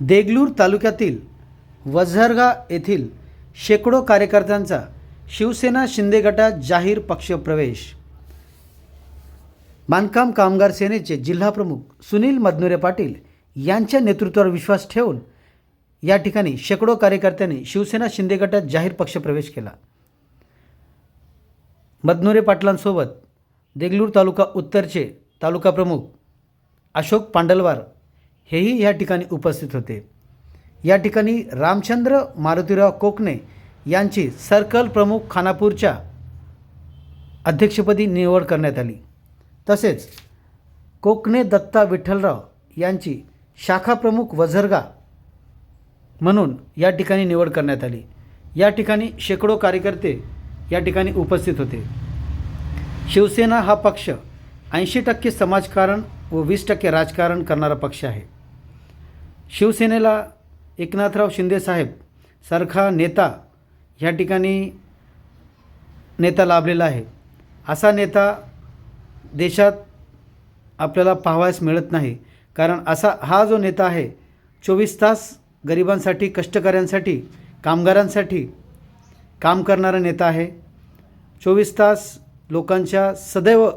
देगलूर तालुक्यातील वझरगा येथील शेकडो कार्यकर्त्यांचा शिवसेना शिंदे गटात जाहीर पक्षप्रवेश. बांधकाम कामगार सेनेचे जिल्हाप्रमुख सुनील मदनुरे पाटील यांच्या नेतृत्वावर विश्वास ठेवून या ठिकाणी शेकडो कार्यकर्त्यांनी शिवसेना शिंदे गटात जाहीर पक्षप्रवेश केला. मदनुरे पाटलांसोबत देगलूर तालुका उत्तरचे तालुका प्रमुख अशोक पांडलवार हेही या ठिकाणी उपस्थित होते. या ठिकाणी रामचंद्र मारुतीराव कोकणे यांची सर्कल प्रमुख खानापूरच्या अध्यक्षपदी निवड करण्यात आली. तसेच कोकणे दत्ता विठ्ठलराव यांची शाखा प्रमुख वझरगा म्हणून या ठिकाणी निवड करण्यात आली. या ठिकाणी शेकडो कार्यकर्ते या ठिकाणी उपस्थित होते. शिवसेना हा पक्ष ऐंशी टक्के समाजकारण व वीस टक्के राजकारण करणारा पक्ष आहे. शिवसेनेला एकनाथराव शिंदेसाहेब सारखा नेता ह्या ठिकाणी नेता लाभलेला आहे. असा नेता देशात आपल्याला पाहावयास मिळत नाही. कारण असा हा जो नेता आहे चोवीस तास गरिबांसाठी कष्टकऱ्यांसाठी कामगारांसाठी काम करणारा नेता आहे. चोवीस तास लोकांच्या सदैव